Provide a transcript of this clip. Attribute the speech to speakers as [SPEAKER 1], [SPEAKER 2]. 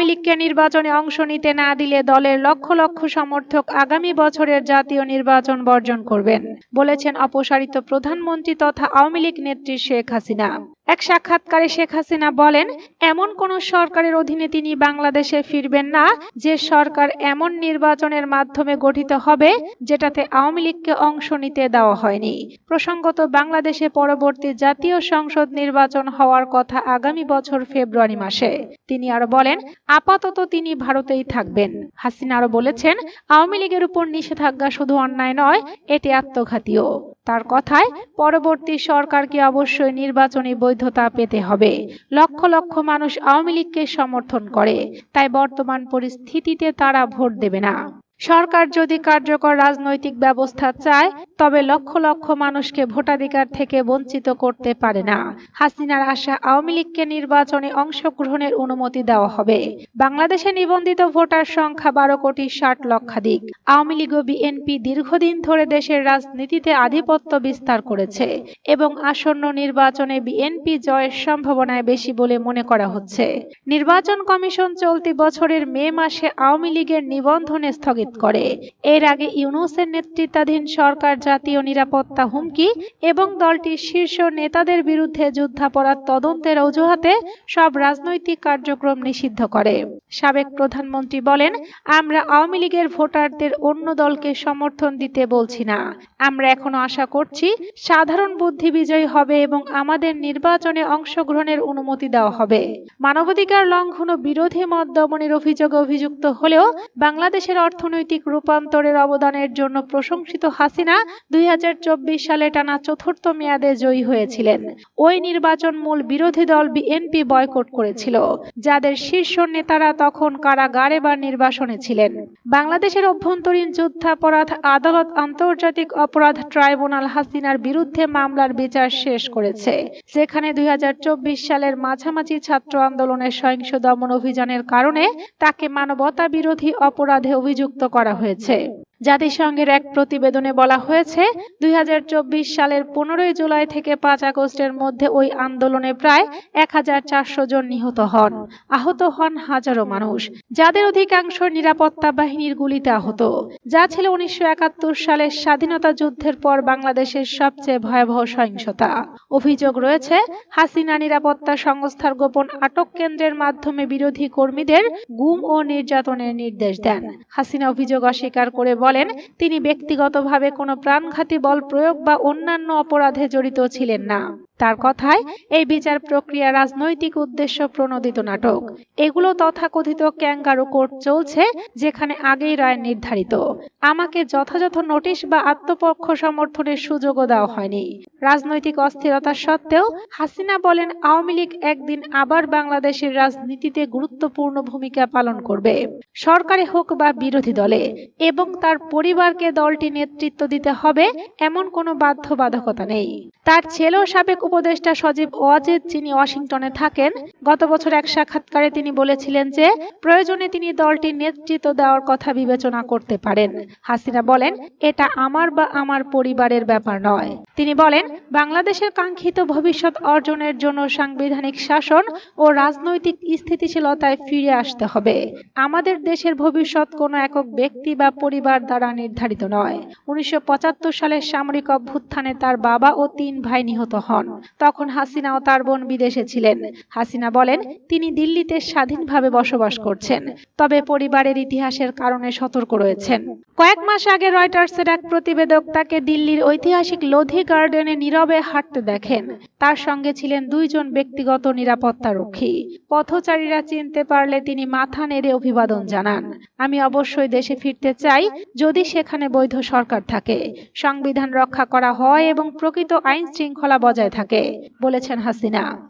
[SPEAKER 1] আওয়ামী লীগকে নির্বাচনে অংশ নিতে না দিলে দলের লক্ষ লক্ষ সমর্থক আগামী বছরের জাতীয় নির্বাচন বর্জন করবেন, বলেছেন অপসারিত প্রধানমন্ত্রী তথা আওয়ামী লীগ নেত্রী শেখ হাসিনা। এক সাক্ষাৎকারে শেখ হাসিনা বলেন, এমন কোন সরকারের অধীনে তিনি বাংলাদেশে ফিরবেন না। যে সরকার এমন নির্বাচনের মাধ্যমে গঠিত হবে, যেটাতে আওয়ামী লীগকে অংশ নিতে দেওয়া হয়নি। প্রসঙ্গত, বাংলাদেশে পরবর্তী জাতীয় সংসদ নির্বাচন হওয়ার কথা আগামী বছর ফেব্রুয়ারি মাসে। তিনি আরও বলেন, আপাতত তিনি ভারতেই থাকবেন। হাসিনা আরও বলেছেন, আওয়ামী লীগের উপর নিষেধাজ্ঞা শুধু অন্যায় নয়, এটি আত্মঘাতীও। তার কথায় পরবর্তী সরকারকে অবশ্যই নির্বাচনী বৈধতা পেতে হবে। লক্ষ লক্ষ মানুষ আওয়ামী লীগকে সমর্থন করে, তাই বর্তমান পরিস্থিতিতে তারা ভোট দেবে না। সরকার যদি কার্যকর রাজনৈতিক ব্যবস্থা চায়, তবে লক্ষ লক্ষ মানুষকে ভোটাধিকার থেকে বঞ্চিত করতে পারে না। হাসিনার আশা আওয়ামী লীগকে নির্বাচনে অংশগ্রহণের অনুমতি দেওয়া হবে। বাংলাদেশে নিবন্ধিত ভোটার সংখ্যা বারো কোটি ষাট লক্ষাধিক। আওয়ামী লীগ ও বিএনপি দীর্ঘদিন ধরে দেশের রাজনীতিতে আধিপত্য বিস্তার করেছে এবং আসন্ন নির্বাচনে বিএনপি জয়ের সম্ভাবনায় বেশি বলে মনে করা হচ্ছে। নির্বাচন কমিশন চলতি বছরের মে মাসে আওয়ামী লীগের নিবন্ধনে স্থগিত করে। এর আগে ইউনুসের নেতৃত্বাধীন সরকার, জাতীয় নিরাপত্তা হুমকি এবং দলটির শীর্ষ নেতাদের বিরুদ্ধে যুদ্ধাপরাধ তদন্তের অজুহাতে সব রাজনৈতিক কার্যক্রম নিষিদ্ধ করে। সাবেক প্রধানমন্ত্রী বলেন, আমরা আওয়ামী লীগের ভোটারদের অন্য দলকে সমর্থন দিতে বলছি না। আমরা এখনও আশা করছি সাধারণ বুদ্ধি বিজয়ী হবে এবং আমাদের নির্বাচনে অংশগ্রহণের অনুমতি দেওয়া হবে। মানবাধিকার লঙ্ঘন ও বিরোধী মত দমনের অভিযোগে অভিযুক্ত হলেও বাংলাদেশের অর্থনৈতিক রূপান্তরের অবদানের জন্য প্রশংসিত হাসিনা দুই সালে টানা চতুর্থ মেয়াদে জয়ী হয়েছিলেন। ওই নির্বাচন মূল বিরোধী দল বিএনপি বয়কট করেছিল, যাদের শীর্ষ নেতারা তখন কারাগারে বা নির্বাসনে ছিলেন। বাংলাদেশের অভ্যন্তরীণ যুদ্ধাপরাধ আদালত আন্তর্জাতিক অপরাধ ট্রাইব্যুনাল হাসিনার বিরুদ্ধে মামলার বিচার শেষ করেছে, যেখানে দুই হাজার চব্বিশ সালের মাঝামাঝি ছাত্র আন্দোলনের সহিংস দমন অভিযানের কারণে তাকে মানবতা বিরোধী অপরাধে অভিযুক্ত করা হয়েছে জাতিসংঘের এক প্রতিবেদনে বলা হয়েছে, দুই হাজার চব্বিশ সালের পনেরোই জুলাই থেকে পাঁচ আগস্টের মধ্যে ওই আন্দোলনে প্রায় এক জন নিহত হন। আহত হন হাজারো মানুষ, যাদের অধিকাংশ নিরাপত্তা বাহিনীর গুলিতে আহত। যা ছিল উনিশশো সালের স্বাধীনতা যুদ্ধের পর বাংলাদেশের সবচেয়ে ভয়াবহ সহিংসতা। অভিযোগ রয়েছে, হাসিনা নিরাপত্তা সংস্থার গোপন আটক কেন্দ্রের মাধ্যমে বিরোধী কর্মীদের গুম ও নির্যাতনের নির্দেশ দেন। হাসিনা অভিযোগ অস্বীকার করে বলেন তিনি ব্যক্তিগতভাবে কোনো প্রাণঘাতী বল প্রয়োগ বা অন্যান্য অপরাধে জড়িত ছিলেন না। তার কথায় এই বিচার প্রক্রিয়া রাজনৈতিক উদ্দেশ্য প্রণোদিত নাটক। এগুলো তথাকথিত ক্যাঙ্গারু কোর্ট চলছে যেখানে আগেই রায় নির্ধারিত। আমাকে যথাযথ নোটিশ বা আত্মপক্ষ সমর্থনের সুযোগও দেওয়া হয়নি। রাজনৈতিক অস্থিরতা সত্ত্বেও হাসিনা বলেন আওয়ামী লীগ একদিন আবার বাংলাদেশের রাজনীতিতে গুরুত্বপূর্ণ ভূমিকা পালন করবে। সরকারে হোক বা বিরোধী দলে এবং তার পরিবারকে দলটি নেতৃত্ব দিতে হবে এমন কোনো বাধ্যবাধকতা নেই। তার ছেলেও সাবেক উপদেষ্টা সজীব ওয়াজেদ যিনি ওয়াশিংটনে থাকেন, গত বছর এক সাক্ষাৎকারে তিনি বলেছিলেন যে, প্রয়োজনে তিনি দলটির নেতৃত্ব দেওয়ার কথা বিবেচনা করতে পারেন। হাসিনা বলেন, এটা আমার বা আমার পরিবারের ব্যাপার নয়। তিনি বলেন, বাংলাদেশের কাঙ্ক্ষিত ভবিষ্যৎ অর্জনের জন্য সাংবিধানিক শাসন ও রাজনৈতিক স্থিতিশীলতায় ফিরে আসতে হবে। আমাদের দেশের ভবিষ্যৎ কোনো একক ব্যক্তি বা পরিবার দ্বারা নির্ধারিত নয়। উনিশশো সালের সামরিক অভ্যুত্থানে তার বাবা ও তিন ভাই নিহত হন। তখন হাসিনা ও তার বোন বিদেশে ছিলেন। হাসিনা বলেন, তিনি দিল্লিতে স্বাধীনভাবে বসবাস করছেন, তবে পরিবারের ইতিহাসের কারণে সতর্ক রয়েছেন। কয়েক মাস আগে রয়টার্সের এক প্রতিবেদক তাকে দিল্লির ঐতিহাসিক লোধি গার্ডেনে নীরবে হাঁটতে দেখেন। তার সঙ্গে ছিলেন দুইজন ব্যক্তিগত নিরাপত্তা রক্ষী পথচারীরা চিনতে পারলে তিনি মাথা নেড়ে অভিবাদন জানান। আমি অবশ্যই দেশে ফিরতে চাই, যদি সেখানে বৈধ সরকার থাকে। সংবিধান রক্ষা করা হয় এবং প্রকৃত আইন শৃঙ্খলা বজায় থাকে। বলেছেন হাসিনা।